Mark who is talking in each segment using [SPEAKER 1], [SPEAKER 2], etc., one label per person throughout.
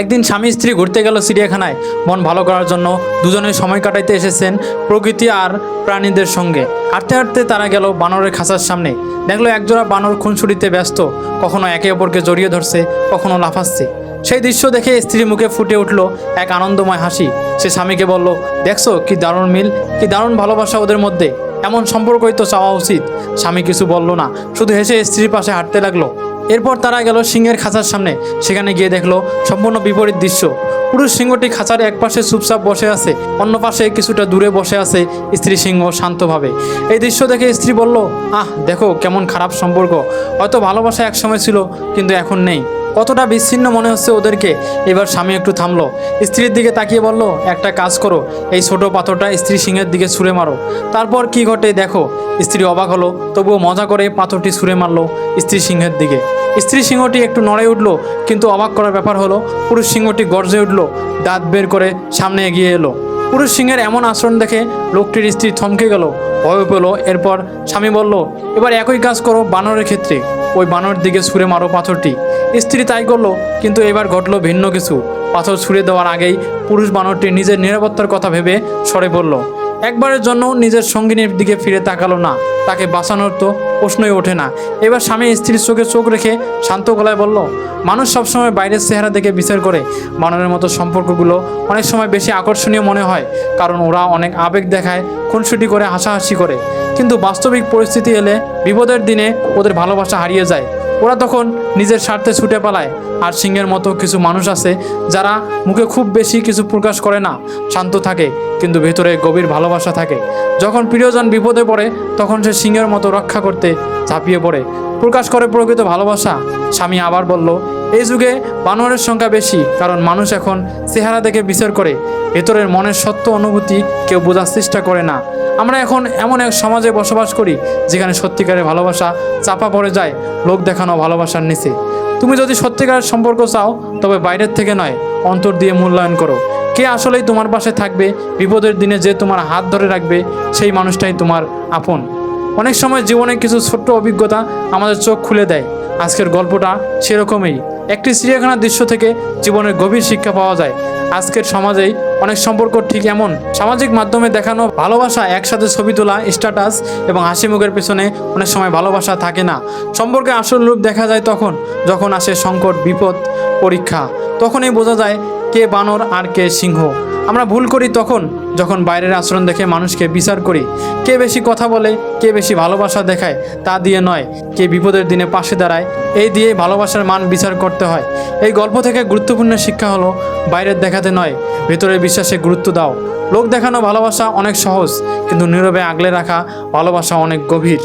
[SPEAKER 1] একদিন স্বামী স্ত্রী ঘুরতে গেল চিড়িয়াখানায়। মন ভালো করার জন্য দুজনে সময় কাটাইতে এসেছেন প্রকৃতি আর প্রাণীদের সঙ্গে। হাঁটতে হাঁটতে তারা গেল বানরের খাঁচার সামনে। দেখল একজোড়া বানর খুনসুটিতে ব্যস্ত। কখনো একে অপরকে জড়িয়ে ধরছে, কখনো লাফাচ্ছে। সেই দৃশ্য দেখে স্ত্রীর মুখে ফুটে উঠল এক আনন্দময় হাসি। সে স্বামীকে বলল, দেখছ কি দারুণ মিল, কি দারুণ ভালোবাসা ওদের মধ্যে। এমন সম্পর্কই তো চাওয়া উচিত। স্বামী কিছু বলল না। শুধু হেসে স্ত্রীর পাশে হাঁটতে লাগল। এরপর তারা গেল সিংহের খাঁচার সামনে। সেখানে গিয়ে দেখল সম্পূর্ণ বিপরীত দৃশ্য। পুরুষ সিংহটি খাঁচার এক পাশে চুপচাপ বসে আছে, অন্য পাশে কিছুটা দূরে বসে আছে স্ত্রী সিংহ শান্তভাবে। এই দৃশ্য দেখে স্ত্রী বলল, আহ, দেখো কেমন খারাপ সম্পর্ক। হয়তো ভালোবাসা একসময় ছিল, কিন্তু এখন নেই। কতটা বিচ্ছিন্ন মনে হচ্ছে ওদেরকে? এবার স্বামী একটু থামলো। স্ত্রীর দিকে তাকিয়ে বলল, একটা কাজ করো, এই ছোট পাথরটা স্ত্রী সিংহের দিকে ছুঁড়ে মারো। তারপর কি ঘটে দেখো। স্ত্রী অবাক হলো, তবুও মজা করে পাথরটি ছুঁড়ে মারলো স্ত্রী সিংহের দিকে। স্ত্রী সিংহটি একটু নড়ে উঠল, কিন্তু অবাক করার ব্যাপার হলো, পুরুষ সিংহটি গর্জে উঠল, দাঁত বের করে সামনে এগিয়ে এলো। পুরুষ সিংহের এমন আচরণ দেখে লোকটির স্ত্রী থমকে গেল, ভয় পেল। এরপর স্বামী বলল, এবার একই কাজ করো বানরের ক্ষেত্রে। ওই বানর দিকে ছুঁড়ে মারো পাথরটি। স্ত্রী তাই করল, কিন্তু এবার ঘটলো ভিন্ন কিছু। পাথর ছুঁড়ে দেওয়ার আগেই পুরুষ বানরটি নিজের নিরাপত্তার কথা ভেবে সরে পড়ল। একবারের জন্য নিজের সঙ্গিনীর দিকে ফিরে তাকালো না। তাকে বাঁচানোর তো প্রশ্নই ওঠে না। এবার স্বামী স্ত্রীর চোখে চোখ রেখে শান্ত গলায় বলল, মানুষ সবসময় বাইরের চেহারা দেখে বিচার করে। বানরের মতো সম্পর্কগুলো অনেক সময় বেশি আকর্ষণীয় মনে হয়, কারণ ওরা অনেক আবেগ দেখায়, খুনসুটি করে, হাসাহাসি করে। কিন্তু বাস্তবিক পরিস্থিতি এলে বিপদের দিনে ওদের ভালোবাসা হারিয়ে যায়। ওরা তখন নিজের স্বার্থে ছুটে পালায়। আর সিংহের মতো কিছু মানুষ আছে যারা মুখে খুব বেশি কিছু প্রকাশ করে না, শান্ত থাকে, কিন্তু ভেতরে গভীর ভালোবাসা থাকে। যখন প্রিয়জন বিপদে পড়ে, তখন সে সিংহের মতো রক্ষা করতে ঝাঁপিয়ে পড়ে। প্রকাশ করে প্রকৃত ভালোবাসা। স্বামী আবার বলল, এই যুগে বানরের সংখ্যা বেশি, কারণ মানুষ এখন চেহারা দেখে বিচার করে। ভেতরের মনের সত্য অনুভূতি কেউ বোঝার চেষ্টা করে না। আমরা এখন এমন এক সমাজে বসবাস করি, যেখানে সত্যিকারের ভালোবাসা চাপা পড়ে যায়, লোক দেখানো ভালোবাসার নিচে। তুমি যদি সত্যিকারের সম্পর্ক চাও, তবে বাইরের থেকে নয়, অন্তর দিয়ে মূল্যায়ন করো। কে আসলেই তোমার পাশে থাকবে, বিপদের দিনে যে তোমার হাত ধরে রাখবে, সেই মানুষটাই তোমার আপন। অনেক সময় জীবনে কিছু ছোট্ট অভিজ্ঞতা আমাদের চোখ খুলে দেয়। আজকের গল্পটা সেরকমই। একটি চিড়িয়াখানার দৃশ্য থেকে জীবনের গভীর শিক্ষা পাওয়া যায়। আজকের সমাজেই অনেক সম্পর্ক ঠিক এমন। সামাজিক মাধ্যমে দেখানো ভালোবাসা একসাথে ছবি তোলা স্ট্যাটাস এবং হাসি মুখের পেছনে অনেক সময় ভালোবাসা থাকে না। সম্পর্কে আসল রূপ দেখা যায় তখন, যখন আসে সংকট, বিপদ, পরীক্ষা। তখনই বোঝা যায় কে বানর আর কে সিংহ। আমরা ভুল করি তখন, যখন বাইরের আচরণ দেখে মানুষকে বিচার করি। কে বেশি কথা বলে, কে বেশি ভালোবাসা দেখায়, তা দিয়ে নয়, কে বিপদের দিনে পাশে দাঁড়ায়, এই দিয়ে ভালোবাসার মান বিচার করতে হয়। এই গল্প থেকে গুরুত্বপূর্ণ শিক্ষা হলো, বাইরের দেখাতে নয়, ভেতরের বিশ্বাসে গুরুত্ব দাও। লোক দেখানো ভালোবাসা অনেক সহজ, কিন্তু নীরবে আগলে রাখা ভালোবাসা অনেক গভীর।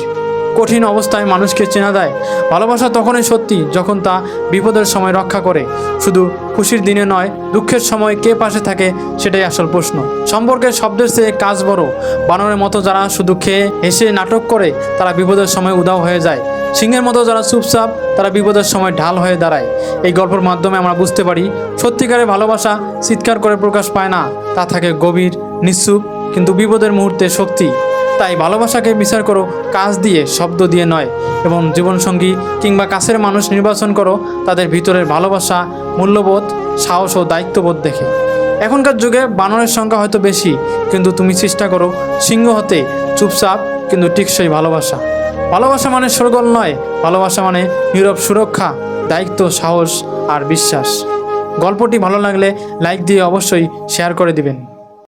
[SPEAKER 1] কঠিন অবস্থায় মানুষকে চেনা দেয়। ভালোবাসা তখনই সত্যি যখন তা বিপদের সময় রক্ষা করে। শুধু খুশির দিনে নয়, দুঃখের সময় কে পাশে থাকে সেটাই আসল প্রশ্ন। সম্পর্কের শব্দের চেয়ে কাজ বড়। বানরের মতো যারা শুধু খেয়ে হেসে নাটক করে, তারা বিপদের সময় উদাও হয়ে যায়। সিংহের মতো যারা চুপচাপ, তারা বিপদের সময় ঢাল হয়ে দাঁড়ায়। এই গল্পের মাধ্যমে আমরা বুঝতে পারি, সত্যিকারের ভালোবাসা চিৎকার করে প্রকাশ পায় না। তা থাকে গভীর, নিশ্চুপ, কিন্তু বিপদের মুহূর্তে শক্তি তাই ভালোবাসাকে বিচার করো, কাজ দিয়ে, শব্দ দিয়ে নয়। এবং জীবনসঙ্গী কিংবা কাছের মানুষ নির্বাচন করো, তাদের ভিতরের ভালোবাসা, মূল্যবোধ, সাহস ও দায়িত্ববোধ দেখে। এখনকার যুগে বানরের সংখ্যা হয়তো বেশি, কিন্তু তুমি চেষ্টা করো, সিংহ হতে, চুপচাপ কিন্তু টিকসই ভালোবাসা। ভালোবাসা মানে সরগোল নয়, ভালোবাসা মানে নীরব সুরক্ষা, দায়িত্ব, সাহস আর বিশ্বাস। গল্পটি ভালো লাগলে লাইক দিয়ে অবশ্যই শেয়ার করে দিবেন।